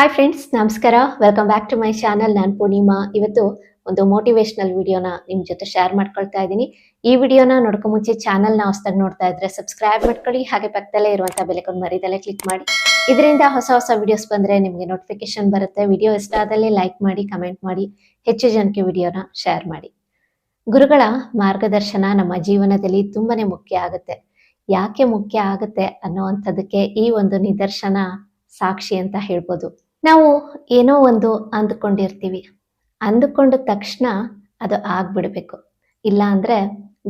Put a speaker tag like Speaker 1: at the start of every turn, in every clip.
Speaker 1: Hi friends ನಮಸ್ಕಾರ. Welcome back to my channel ನಾನು ಪೂರ್ಣಿಮಾ. ಇವತ್ತು ಒಂದು ಮೋಟಿವೇಶನಲ್ ವಿಡಿಯೋನ ನಿಮ್ಮ ಜೊತೆ ಶೇರ್ ಮಾಡ್ಕೊಳ್ತಾ ಇದ್ದೀನಿ. ಈ ವಿಡಿಯೋನ ನೋಡ್ಕೊ ಮುಂಚೆ ಚಾನಲ್ನ ಹೊಸದಾಗಿ ನೋಡ್ತಾ ಇದ್ರೆ ಸಬ್ಸ್ಕ್ರೈಬ್ ಮಾಡ್ಕೊಳ್ಳಿ. ಹಾಗೆ ಪಕ್ಕದಲ್ಲೇ ಇರುವಂಥ ಬೆಲೆಕೊಂಡು ಮರಿದಲ್ಲೇ ಕ್ಲಿಕ್ ಮಾಡಿ. ಇದರಿಂದ ಹೊಸ ಹೊಸ ವಿಡಿಯೋಸ್ ಬಂದ್ರೆ ನಿಮಗೆ ನೋಟಿಫಿಕೇಶನ್ ಬರುತ್ತೆ. ವಿಡಿಯೋ ಇಷ್ಟ ಆದಲ್ಲಿ ಲೈಕ್ ಮಾಡಿ ಕಮೆಂಟ್ ಮಾಡಿ, ಹೆಚ್ಚು ಜನಕ್ಕೆ ವಿಡಿಯೋನ ಶೇರ್ ಮಾಡಿ. ಗುರುಗಳ ಮಾರ್ಗದರ್ಶನ ನಮ್ಮ ಜೀವನದಲ್ಲಿ ತುಂಬಾನೇ ಮುಖ್ಯ ಆಗುತ್ತೆ. ಯಾಕೆ ಮುಖ್ಯ ಆಗುತ್ತೆ ಅನ್ನೋವಂಥದ್ದಕ್ಕೆ ಈ ಒಂದು ನಿದರ್ಶನ ಸಾಕ್ಷಿ ಅಂತ ಹೇಳ್ಬೋದು. ನಾವು ಏನೋ ಒಂದು ಅಂದ್ಕೊಂಡಿರ್ತೀವಿ. ಅಂದುಕೊಂಡ ತಕ್ಷಣ ಅದು ಆಗ್ಬಿಡ್ಬೇಕು. ಇಲ್ಲ ಅಂದ್ರೆ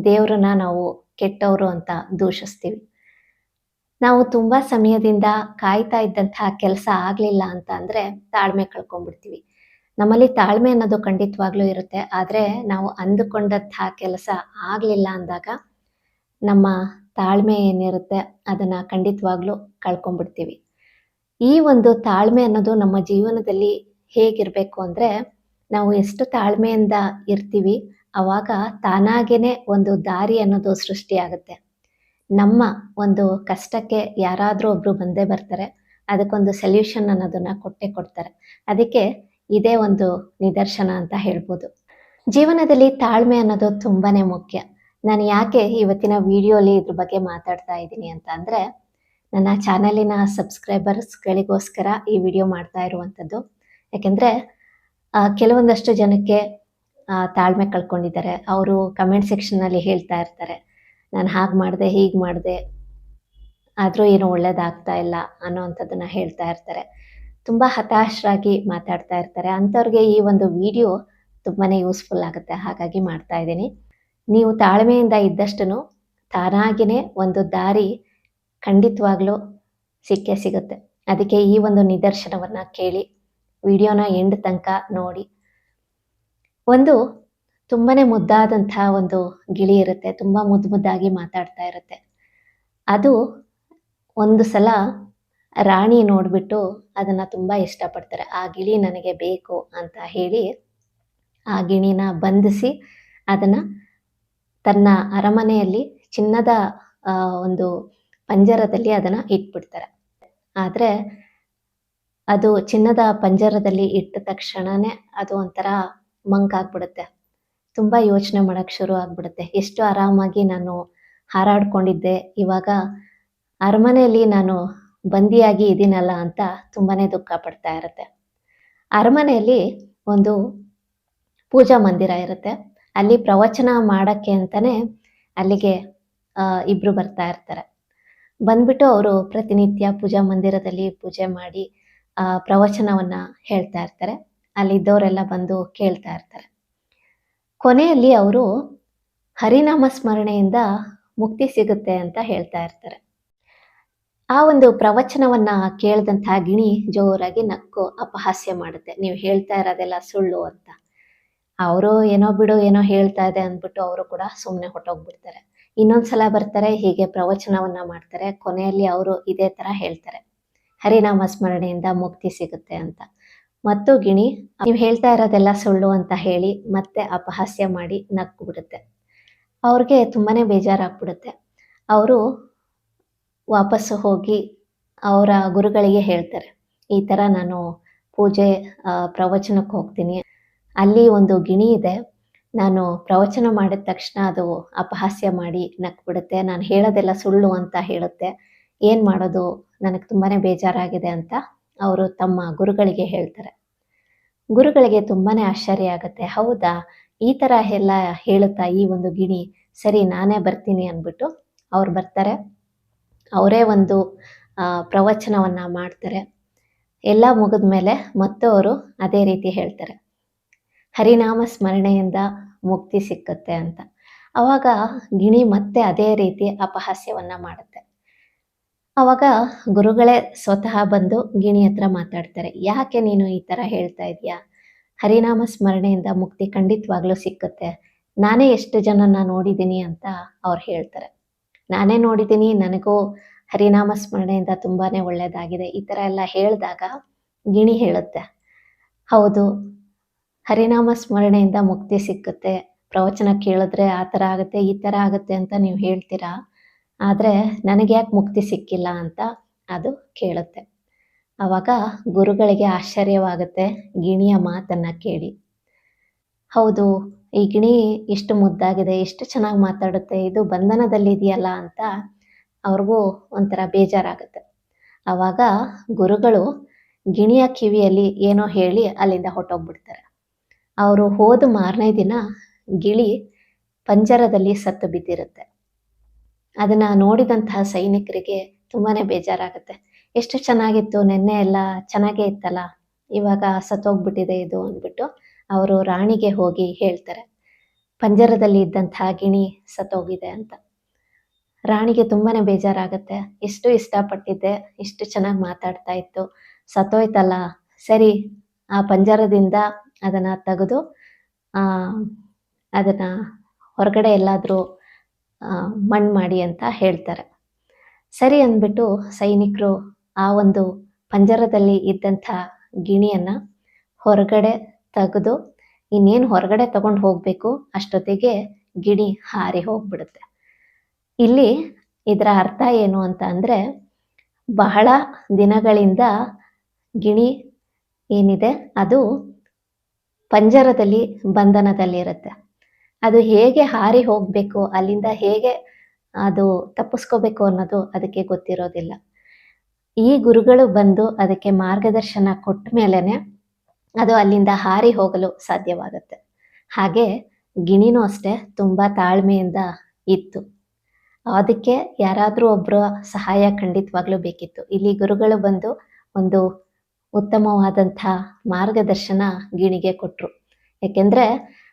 Speaker 1: ದೇವ್ರನ್ನ ನಾವು ಕೆಟ್ಟವರು ಅಂತ ದೂಷಿಸ್ತೀವಿ. ನಾವು ತುಂಬಾ ಸಮಯದಿಂದ ಕಾಯ್ತಾ ಇದ್ದಂತಹ ಕೆಲಸ ಆಗ್ಲಿಲ್ಲ ಅಂತ ಅಂದ್ರೆ ತಾಳ್ಮೆ ಕಳ್ಕೊಂಡ್ಬಿಡ್ತೀವಿ. ನಮ್ಮಲ್ಲಿ ತಾಳ್ಮೆ ಅನ್ನೋದು ಖಂಡಿತವಾಗ್ಲೂ ಇರುತ್ತೆ. ಆದ್ರೆ ನಾವು ಅಂದುಕೊಂಡಂತಹ ಕೆಲಸ ಆಗ್ಲಿಲ್ಲ ಅಂದಾಗ ನಮ್ಮ ತಾಳ್ಮೆ ಏನಿರುತ್ತೆ ಅದನ್ನ ಖಂಡಿತವಾಗ್ಲೂ ಕಳ್ಕೊಂಡ್ಬಿಡ್ತೀವಿ. ಈ ಒಂದು ತಾಳ್ಮೆ ಅನ್ನೋದು ನಮ್ಮ ಜೀವನದಲ್ಲಿ ಹೇಗಿರಬೇಕು ಅಂದ್ರೆ ನಾವು ಎಷ್ಟು ತಾಳ್ಮೆಯಿಂದ ಇರ್ತೀವಿ, ಅವಾಗ ತಾನಾಗೇನೆ ಒಂದು ದಾರಿ ಅನ್ನೋದು ಸೃಷ್ಟಿಯಾಗುತ್ತೆ ನಮ್ಮ ಒಂದು ಕಷ್ಟಕ್ಕೆ ಯಾರಾದರೂ ಒಬ್ರು ಬಂದೇ ಬರ್ತಾರೆ, ಅದಕ್ಕೊಂದು ಸೊಲ್ಯೂಷನ್ ಅನ್ನೋದನ್ನ ಕೊಟ್ಟೆ ಕೊಡ್ತಾರೆ. ಅದಕ್ಕೆ ಇದೇ ಒಂದು ನಿದರ್ಶನ ಅಂತ ಹೇಳ್ಬೋದು. ಜೀವನದಲ್ಲಿ ತಾಳ್ಮೆ ಅನ್ನೋದು ತುಂಬಾನೇ ಮುಖ್ಯ. ನಾನು ಯಾಕೆ ಇವತ್ತಿನ ವಿಡಿಯೋಲಿ ಇದ್ರ ಬಗ್ಗೆ ಮಾತಾಡ್ತಾ ಇದ್ದೀನಿ ಅಂತ ಅಂದ್ರೆ ನನ್ನ ಚಾನಲಿನ ಸಬ್ಸ್ಕ್ರೈಬರ್ಸ್ಗಳಿಗೋಸ್ಕರ ಈ ವಿಡಿಯೋ ಮಾಡ್ತಾ ಇರುವಂಥದ್ದು. ಯಾಕೆಂದರೆ ಕೆಲವೊಂದಷ್ಟು ಜನಕ್ಕೆ ತಾಳ್ಮೆ ಕಳ್ಕೊಂಡಿದ್ದಾರೆ. ಅವರು ಕಮೆಂಟ್ ಸೆಕ್ಷನ್ನಲ್ಲಿ ಹೇಳ್ತಾ ಇರ್ತಾರೆ. ನಾನು ಹಾಗೆ ಮಾಡಿದೆ, ಹೀಗೆ ಮಾಡಿದೆ, ಆದರೂ ಏನು ಒಳ್ಳೇದಾಗ್ತಾ ಇಲ್ಲ ಅನ್ನೋವಂಥದ್ದನ್ನ ಹೇಳ್ತಾ ಇರ್ತಾರೆ. ತುಂಬ ಹತಾಶರಾಗಿ ಮಾತಾಡ್ತಾ ಇರ್ತಾರೆ. ಅಂಥವ್ರಿಗೆ ಈ ಒಂದು ವಿಡಿಯೋ ತುಂಬಾನೇ ಯೂಸ್ಫುಲ್ ಆಗುತ್ತೆ. ಹಾಗಾಗಿ ಮಾಡ್ತಾ ಇದ್ದೀನಿ. ನೀವು ತಾಳ್ಮೆಯಿಂದ ಇದ್ದಷ್ಟು ತಾನಾಗಿಯೇ ಒಂದು ದಾರಿ ಖಂಡಿತವಾಗ್ಲೂ ಸಿಕ್ಕೇ ಸಿಗುತ್ತೆ. ಅದಕ್ಕೆ ಈ ಒಂದು ನಿದರ್ಶನವನ್ನ ಕೇಳಿ, ವಿಡಿಯೋನ ಎಂಡ್ ತನಕ ನೋಡಿ. ಒಂದು ತುಂಬಾ ಮುದ್ದಾದಂತಹ ಒಂದು ಗಿಳಿ ಇರುತ್ತೆ, ತುಂಬಾ ಮುದ್ದು ಮುದ್ದಾಗಿ ಮಾತಾಡ್ತಾ ಇರುತ್ತೆ. ಅದು ಒಂದು ಸಲ ರಾಣಿ ನೋಡ್ಬಿಟ್ಟು ಅದನ್ನ ತುಂಬಾ ಇಷ್ಟಪಡ್ತಾರೆ, ಆ ಗಿಳಿ ನನಗೆ ಬೇಕು ಅಂತ ಹೇಳಿ ಆ ಗಿಣಿನ ಬಂಧಿಸಿ ಅದನ್ನ ತನ್ನ ಅರಮನೆಯಲ್ಲಿ ಚಿನ್ನದ ಒಂದು ಪಂಜರದಲ್ಲಿ ಅದನ್ನ ಇಟ್ಬಿಡ್ತಾರೆ. ಆದ್ರೆ ಅದು ಚಿನ್ನದ ಪಂಜರದಲ್ಲಿ ಇಟ್ಟ ತಕ್ಷಣನೇ ಅದು ಒಂಥರ ಮಂಕಾಗ್ಬಿಡುತ್ತೆ ತುಂಬಾ ಯೋಚನೆ ಮಾಡಕ್ ಶುರು ಆಗ್ಬಿಡುತ್ತೆ. ಎಷ್ಟು ಆರಾಮಾಗಿ ನಾನು ಹಾರಾಡ್ಕೊಂಡಿದ್ದೆ, ಇವಾಗ ಅರಮನೆಯಲ್ಲಿ ನಾನು ಬಂದಿಯಾಗಿ ಇದೀನಲ್ಲ ಅಂತ ತುಂಬಾನೇ ದುಃಖ ಪಡ್ತಾ ಇರುತ್ತೆ. ಅರಮನೆಯಲ್ಲಿ ಒಂದು ಪೂಜಾ ಮಂದಿರ ಇರುತ್ತೆ. ಅಲ್ಲಿ ಪ್ರವಚನ ಮಾಡಕ್ಕೆ ಅಂತಾನೆ ಅಲ್ಲಿಗೆ ಇಬ್ರು ಬರ್ತಾ ಇರ್ತಾರೆ. ಬಂದ್ಬಿಟ್ಟು ಅವರು ಪ್ರತಿನಿತ್ಯ ಪೂಜಾ ಮಂದಿರದಲ್ಲಿ ಪೂಜೆ ಮಾಡಿ, ಆ, ಪ್ರವಚನವನ್ನ ಹೇಳ್ತಾ ಇರ್ತಾರೆ. ಅಲ್ಲಿ ಇದ್ದವರೆಲ್ಲ ಬಂದು ಕೇಳ್ತಾ ಇರ್ತಾರೆ. ಕೊನೆಯಲ್ಲಿ ಅವರು ಹರಿನಾಮ ಸ್ಮರಣೆಯಿಂದ ಮುಕ್ತಿ ಸಿಗುತ್ತೆ ಅಂತ ಹೇಳ್ತಾ ಇರ್ತಾರೆ. ಆ ಒಂದು ಪ್ರವಚನವನ್ನ ಕೇಳಿದಂತಹ ಗಿಣಿ ಜೋರಾಗಿ ನಕ್ಕು ಅಪಹಾಸ್ಯ ಮಾಡುತ್ತೆ. ನೀವು ಹೇಳ್ತಾ ಇರೋದೆಲ್ಲ ಸುಳ್ಳು ಅಂತ. ಅವರು ಏನೋ ಬಿಡು, ಏನೋ ಹೇಳ್ತಾ ಇದೆ ಅಂದ್ಬಿಟ್ಟು ಅವರು ಕೂಡ ಸುಮ್ಮನೆ ಹೊಟ್ಟೋಗ್ಬಿಡ್ತಾರೆ ಇನ್ನೊಂದ್ಸಲ ಬರ್ತಾರೆ, ಹೀಗೆ ಪ್ರವಚನವನ್ನ ಮಾಡ್ತಾರೆ, ಕೊನೆಯಲ್ಲಿ ಅವರು ಇದೇ ತರ ಹೇಳ್ತಾರೆ. ಹರಿನಾಮ ಸ್ಮರಣೆಯಿಂದ ಮುಕ್ತಿ ಸಿಗುತ್ತೆ ಅಂತ. ಮತ್ತು ಗಿಣಿ, ನೀವು ಹೇಳ್ತಾ ಇರೋದೆಲ್ಲ ಸುಳ್ಳು ಅಂತ ಹೇಳಿ ಮತ್ತೆ ಅಪಹಾಸ್ಯ ಮಾಡಿ ನಕ್ಕು ಬಿಡುತ್ತೆ ಅವ್ರಿಗೆ ತುಂಬಾನೇ ಬೇಜಾರಾಗ್ಬಿಡುತ್ತೆ. ಅವರು ವಾಪಸ್ ಹೋಗಿ ಅವರ ಗುರುಗಳಿಗೆ ಹೇಳ್ತಾರೆ, ಈ ತರ ನಾನು ಪೂಜೆ ಪ್ರವಚನಕ್ಕೆ ಹೋಗ್ತೀನಿ. ಅಲ್ಲಿ ಒಂದು ಗಿಣಿ ಇದೆ ನಾನು ಪ್ರವಚನ ಮಾಡಿದ ತಕ್ಷಣ ಅದು ಅಪಹಾಸ್ಯ ಮಾಡಿ ನಕ್ಬಿಡುತ್ತೆ. ನಾನು ಹೇಳೋದೆಲ್ಲ ಸುಳ್ಳು ಅಂತ ಹೇಳುತ್ತೆ. ಏನು ಮಾಡೋದು? ನನಗೆ ತುಂಬಾನೇ ಬೇಜಾರಾಗಿದೆ ಅಂತ ಅವರು ತಮ್ಮ ಗುರುಗಳಿಗೆ ಹೇಳ್ತಾರೆ. ಗುರುಗಳಿಗೆ ತುಂಬಾನೇ ಆಶ್ಚರ್ಯ ಆಗುತ್ತೆ. ಹೌದಾ? ಈ ಥರ ಎಲ್ಲ ಹೇಳುತ್ತಾ ಈ ಒಂದು ಗಿಣಿ? ಸರಿ, ನಾನೇ ಬರ್ತೀನಿ ಅಂದ್ಬಿಟ್ಟು ಅವ್ರು ಬರ್ತಾರೆ. ಅವರೇ ಒಂದು ಪ್ರವಚನವನ್ನ ಮಾಡ್ತಾರೆ. ಎಲ್ಲ ಮುಗಿದ ಮೇಲೆ ಮತ್ತೆ ಅವರು ಅದೇ ರೀತಿ ಹೇಳ್ತಾರೆ. ಹರಿನಾಮ ಸ್ಮರಣೆಯಿಂದ ಮುಕ್ತಿ ಸಿಕ್ಕುತ್ತೆ ಅಂತ. ಅವಾಗ ಗಿಣಿ ಮತ್ತೆ ಅದೇ ರೀತಿ ಅಪಹಾಸ್ಯವನ್ನ ಮಾಡುತ್ತೆ. ಅವಾಗ ಗುರುಗಳೇ ಸ್ವತಃ ಬಂದು ಗಿಣಿ ಹತ್ರ ಮಾತಾಡ್ತಾರೆ. ಯಾಕೆ ನೀನು ಈ ತರ ಹೇಳ್ತಾ ಇದೀಯಾ? ಹರಿನಾಮ ಸ್ಮರಣೆಯಿಂದ ಮುಕ್ತಿ ಖಂಡಿತವಾಗ್ಲೂ ಸಿಕ್ಕುತ್ತೆ. ನಾನೇ ಎಷ್ಟು ಜನನ್ನ ನೋಡಿದ್ದೀನಿ ಅಂತ ಅವ್ರು ಹೇಳ್ತಾರೆ. ನಾನೇ ನೋಡಿದ್ದೀನಿ ನನಗೂ ಹರಿನಾಮ ಸ್ಮರಣೆಯಿಂದ ತುಂಬಾನೇ ಒಳ್ಳೇದಾಗಿದೆ. ಈ ತರ ಎಲ್ಲ ಹೇಳಿದಾಗ ಗಿಣಿ ಹೇಳುತ್ತೆ. ಹೌದು ಹರಿನಾಮ ಸ್ಮರಣೆಯಿಂದ ಮುಕ್ತಿ ಸಿಕ್ಕುತ್ತೆ. ಪ್ರವಚನ ಕೇಳಿದ್ರೆ ಆ ಥರ ಆಗುತ್ತೆ, ಈ ಥರ ಆಗುತ್ತೆ ಅಂತ ನೀವು ಹೇಳ್ತೀರಾ? ಆದರೆ ನನಗೆ ಯಾಕೆ ಮುಕ್ತಿ ಸಿಕ್ಕಿಲ್ಲ ಅಂತ ಅದು ಕೇಳುತ್ತೆ. ಆವಾಗ ಗುರುಗಳಿಗೆ ಆಶ್ಚರ್ಯವಾಗುತ್ತೆ ಗಿಣಿಯ ಮಾತನ್ನ ಕೇಳಿ. ಹೌದು, ಈ ಗಿಣಿ ಎಷ್ಟು ಮುದ್ದಾಗಿದೆ ಎಷ್ಟು ಚೆನ್ನಾಗಿ ಮಾತಾಡುತ್ತೆ, ಇದು ಬಂಧನದಲ್ಲಿ ಇದೆಯಲ್ಲ ಅಂತ ಅವ್ರಿಗೂ ಒಂಥರ ಬೇಜಾರಾಗುತ್ತೆ. ಆವಾಗ ಗುರುಗಳು ಗಿಣಿಯ ಕಿವಿಯಲ್ಲಿ ಏನೋ ಹೇಳಿ ಅಲ್ಲಿಂದ ಹೊಟ್ಟೋಗ್ಬಿಡ್ತಾರೆ ಅವರು ಹೋದ ಮಾರನೇ ದಿನ ಗಿಳಿ ಪಂಜರದಲ್ಲಿ ಸತ್ತು ಬಿದ್ದಿರುತ್ತೆ. ಅದನ್ನ ನೋಡಿದಂತಹ ಸೈನಿಕರಿಗೆ ತುಂಬಾನೇ ಬೇಜಾರಾಗುತ್ತೆ. ಎಷ್ಟು ಚೆನ್ನಾಗಿತ್ತು, ನಿನ್ನೆ ಎಲ್ಲ ಚೆನ್ನಾಗೇ ಇತ್ತಲ್ಲ, ಇವಾಗ ಸತ್ತೋಗ್ಬಿಟ್ಟಿದೆ ಇದು ಅಂದ್ಬಿಟ್ಟು ಅವರು ರಾಣಿಗೆ ಹೋಗಿ ಹೇಳ್ತಾರೆ, ಪಂಜರದಲ್ಲಿ ಇದ್ದಂತಹ ಗಿಣಿ ಸತ್ತೋಗಿದೆ ಅಂತ. ರಾಣಿಗೆ ತುಂಬಾನೇ ಬೇಜಾರಾಗುತ್ತೆ, ಎಷ್ಟು ಇಷ್ಟಪಟ್ಟಿದ್ದೆ, ಇಷ್ಟು ಚೆನ್ನಾಗಿ ಮಾತಾಡ್ತಾ ಇತ್ತು, ಸತ್ತೋಯ್ತಲ್ಲ, ಸರಿ, ಆ ಪಂಜರದಿಂದ ಅದನ್ನ ತೆಗೆದು ಅದನ್ನ ಹೊರಗಡೆ ಎಲ್ಲಾದರೂ ಮಣ್ಣು ಮಾಡಿ ಅಂತ ಹೇಳ್ತಾರೆ. ಸರಿ ಅಂದ್ಬಿಟ್ಟು ಸೈನಿಕರು ಆ ಒಂದು ಪಂಜರದಲ್ಲಿ ಇದ್ದಂಥ ಗಿಣಿಯನ್ನ ಹೊರಗಡೆ ತೆಗೆದು, ಇನ್ನೇನು ಹೊರಗಡೆ ತಗೊಂಡು ಹೋಗಬೇಕು, ಅಷ್ಟೊತ್ತಿಗೆ ಗಿಣಿ ಹಾರಿ ಹೋಗ್ಬಿಡುತ್ತೆ. ಇಲ್ಲಿ ಇದರ ಅರ್ಥ ಏನು ಅಂತ ಅಂದರೆ, ಬಹಳ ದಿನಗಳಿಂದ ಗಿಣಿ ಏನಿದೆ, ಅದು ಪಂಜರದಲ್ಲಿ, ಬಂಧನದಲ್ಲಿರುತ್ತೆ. ಅದು ಹೇಗೆ ಹಾರಿ ಹೋಗಬೇಕು, ಅಲ್ಲಿಂದ ಹೇಗೆ ಅದು ತಪ್ಪಿಸ್ಕೋಬೇಕು ಅನ್ನೋದು ಅದಕ್ಕೆ ಗೊತ್ತಿರೋದಿಲ್ಲ. ಈ ಗುರುಗಳು ಬಂದು ಅದಕ್ಕೆ ಮಾರ್ಗದರ್ಶನ ಕೊಟ್ಟ ಮೇಲೆನೆ ಅದು ಅಲ್ಲಿಂದ ಹಾರಿ ಹೋಗಲು ಸಾಧ್ಯವಾಗುತ್ತೆ. ಹಾಗೆ ಗಿಣಿನೂ ಅಷ್ಟೇ ತುಂಬ ತಾಳ್ಮೆಯಿಂದ ಇತ್ತು. ಅದಕ್ಕೆ ಯಾರಾದರೂ ಒಬ್ಬರ ಸಹಾಯ ಖಂಡಿತವಾಗ್ಲೂ ಬೇಕಿತ್ತು. ಇಲ್ಲಿ ಗುರುಗಳು ಬಂದು ಒಂದು ಉತ್ತಮವಾದಂಥ ಮಾರ್ಗದರ್ಶನ ಗಿಣಿಗೆ ಕೊಟ್ಟರು ಏಕೆಂದರೆ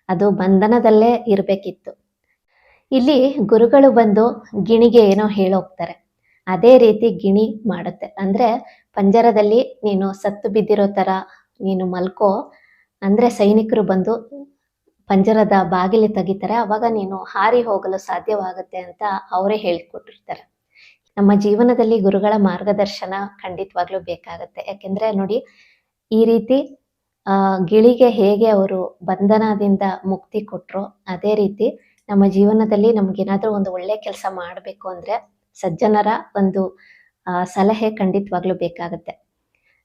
Speaker 1: ಅದು ಬಂಧನದಲ್ಲೇ ಇರಬೇಕಿತ್ತು. ಇಲ್ಲಿ ಗುರುಗಳು ಬಂದು ಗಿಣಿಗೆ ಏನೋ ಹೇಳೋಗ್ತಾರೆ. ಅದೇ ರೀತಿ ಗಿಣಿ ಮಾಡುತ್ತೆ. ಅಂದ್ರೆ ಪಂಜರದಲ್ಲಿ ನೀನು ಸತ್ತು ಬಿದ್ದಿರೋ ತರ ನೀನು ಮಲ್ಕೋ. ಅಂದ್ರೆ ಸೈನಿಕರು ಬಂದು ಪಂಜರದ ಬಾಗಿಲು ತೆಗಿತಾರೆ. ಅವಾಗ ನೀನು ಹಾರಿ ಹೋಗಲು ಸಾಧ್ಯವಾಗುತ್ತೆ ಅಂತ ಅವರೇ ಹೇಳಿಕೊಟ್ಟಿರ್ತಾರೆ. ನಮ್ಮ ಜೀವನದಲ್ಲಿ ಗುರುಗಳ ಮಾರ್ಗದರ್ಶನ ಖಂಡಿತವಾಗ್ಲೂ ಬೇಕಾಗುತ್ತೆ. ಯಾಕೆಂದ್ರೆ ನೋಡಿ, ಈ ರೀತಿ ಗಿಳಿಗೆ ಹೇಗೆ ಅವರು ಬಂಧನದಿಂದ ಮುಕ್ತಿ ಕೊಟ್ರು, ಅದೇ ರೀತಿ ನಮ್ಮ ಜೀವನದಲ್ಲಿ ನಮ್ಗೇನಾದ್ರೂ ಒಂದು ಒಳ್ಳೆ ಕೆಲಸ ಮಾಡಬೇಕು ಅಂದ್ರೆ ಸಜ್ಜನರ ಒಂದು ಸಲಹೆ ಖಂಡಿತವಾಗ್ಲೂ ಬೇಕಾಗುತ್ತೆ.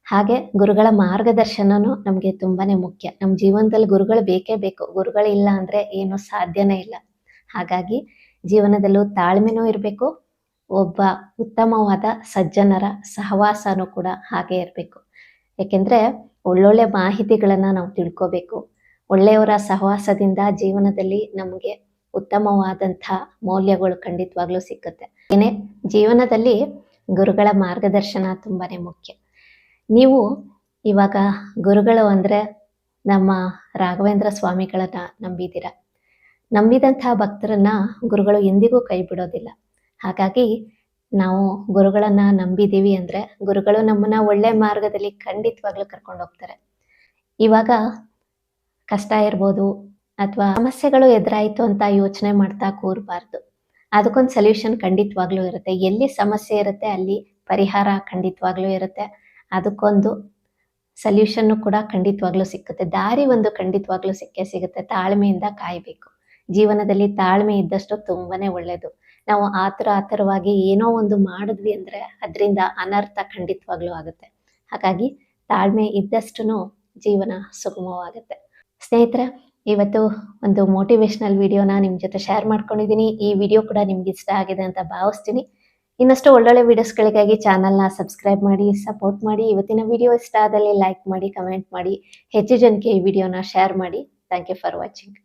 Speaker 1: ಹಾಗೆ ಗುರುಗಳ ಮಾರ್ಗದರ್ಶನನು ನಮಗೆ ತುಂಬಾನೇ ಮುಖ್ಯ. ನಮ್ಮ ಜೀವನದಲ್ಲಿ ಗುರುಗಳು ಬೇಕೇ ಬೇಕು. ಗುರುಗಳಿಲ್ಲ ಅಂದ್ರೆ ಏನು ಸಾಧ್ಯನೇ ಇಲ್ಲ. ಹಾಗಾಗಿ ಜೀವನದಲ್ಲೂ ತಾಳ್ಮೆನೂ ಇರಬೇಕು ಒಬ್ಬ ಉತ್ತಮವಾದ ಸಜ್ಜನರ ಸಹವಾಸನೂ ಕೂಡ ಹಾಗೆ ಇರಬೇಕು. ಯಾಕೆಂದ್ರೆ ಒಳ್ಳೊಳ್ಳೆ ಮಾಹಿತಿಗಳನ್ನ ನಾವು ತಿಳ್ಕೋಬೇಕು. ಒಳ್ಳೆಯವರ ಸಹವಾಸದಿಂದ ಜೀವನದಲ್ಲಿ ನಮಗೆ ಉತ್ತಮವಾದಂಥ ಮೌಲ್ಯಗಳು ಖಂಡಿತವಾಗ್ಲೂ ಸಿಕ್ಕುತ್ತೆ. ಏನೇ, ಜೀವನದಲ್ಲಿ ಗುರುಗಳ ಮಾರ್ಗದರ್ಶನ ತುಂಬಾನೇ ಮುಖ್ಯ. ನೀವು ಇವಾಗ ಗುರುಗಳು ಅಂದ್ರೆ ನಮ್ಮ ರಾಘವೇಂದ್ರ ಸ್ವಾಮಿಗಳನ್ನ ನಂಬಿದ್ದೀರ? ನಂಬಿದಂಥ ಭಕ್ತರನ್ನ ಗುರುಗಳು ಎಂದಿಗೂ ಕೈ ಬಿಡೋದಿಲ್ಲ. ಹಾಗಾಗಿ ನಾವು ಗುರುಗಳನ್ನ ನಂಬಿದೀವಿ ಅಂದ್ರೆ ಗುರುಗಳು ನಮ್ಮನ್ನ ಒಳ್ಳೆ ಮಾರ್ಗದಲ್ಲಿ ಖಂಡಿತವಾಗ್ಲೂ ಕರ್ಕೊಂಡು ಹೋಗ್ತಾರೆ. ಇವಾಗ ಕಷ್ಟ ಇರ್ಬೋದು ಅಥವಾ ಸಮಸ್ಯೆಗಳು ಎದುರಾಯಿತು ಅಂತ ಯೋಚನೆ ಮಾಡ್ತಾ ಕೂರಬಾರ್ದು. ಅದಕ್ಕೊಂದು ಸೊಲ್ಯೂಷನ್ ಖಂಡಿತವಾಗ್ಲೂ ಇರುತ್ತೆ. ಎಲ್ಲಿ ಸಮಸ್ಯೆ ಇರುತ್ತೆ ಅಲ್ಲಿ ಪರಿಹಾರ ಖಂಡಿತವಾಗ್ಲೂ ಇರುತ್ತೆ. ಅದಕ್ಕೊಂದು ಸೊಲ್ಯೂಷನ್ ಕೂಡ ಖಂಡಿತವಾಗ್ಲೂ ಸಿಕ್ಕುತ್ತೆ. ದಾರಿ ಒಂದು ಖಂಡಿತವಾಗ್ಲೂ ಸಿಕ್ಕೇ ಸಿಗುತ್ತೆ. ತಾಳ್ಮೆಯಿಂದ ಕಾಯಬೇಕು. ಜೀವನದಲ್ಲಿ ತಾಳ್ಮೆ ಇದ್ದಷ್ಟು ತುಂಬಾನೇ ಒಳ್ಳೇದು. ನಾವು ಆತರ ಆತರವಾಗಿ ಏನೋ ಒಂದು ಮಾಡಿದ್ವಿ ಅಂದ್ರೆ ಅದರಿಂದ ಅನರ್ಥ ಖಂಡಿತವಾಗ್ಲೂ ಆಗುತ್ತೆ. ಹಾಗಾಗಿ ತಾಳ್ಮೆ ಇದ್ದಷ್ಟು ಜೀವನ ಸುಗಮವಾಗುತ್ತೆ. ಸ್ನೇಹಿತರೆ, ಇವತ್ತು ಒಂದು ಮೋಟಿವೇಶನಲ್ ವಿಡಿಯೋನ ನಿಮ್ಮ ಜೊತೆ ಶೇರ್ ಮಾಡ್ಕೊಂಡಿದ್ದೀನಿ. ಈ ವಿಡಿಯೋ ಕೂಡ ನಿಮ್ಗೆ ಇಷ್ಟ ಆಗಿದೆ ಅಂತ ಭಾವಿಸ್ತೀನಿ. ಇನ್ನಷ್ಟು ಒಳ್ಳೊಳ್ಳೆ ವಿಡಿಯೋಸ್ಗಳಿಗಾಗಿ ಚಾನಲ್ನ ಸಬ್ಸ್ಕ್ರೈಬ್ ಮಾಡಿ ಸಪೋರ್ಟ್ ಮಾಡಿ. ಇವತ್ತಿನ ವಿಡಿಯೋ ಇಷ್ಟ ಆದಲ್ಲಿ ಲೈಕ್ ಮಾಡಿ ಕಮೆಂಟ್ ಮಾಡಿ. ಹೆಚ್ಚು ಜನಕ್ಕೆ ಈ ವಿಡಿಯೋನ ಶೇರ್ ಮಾಡಿ. Thank you for watching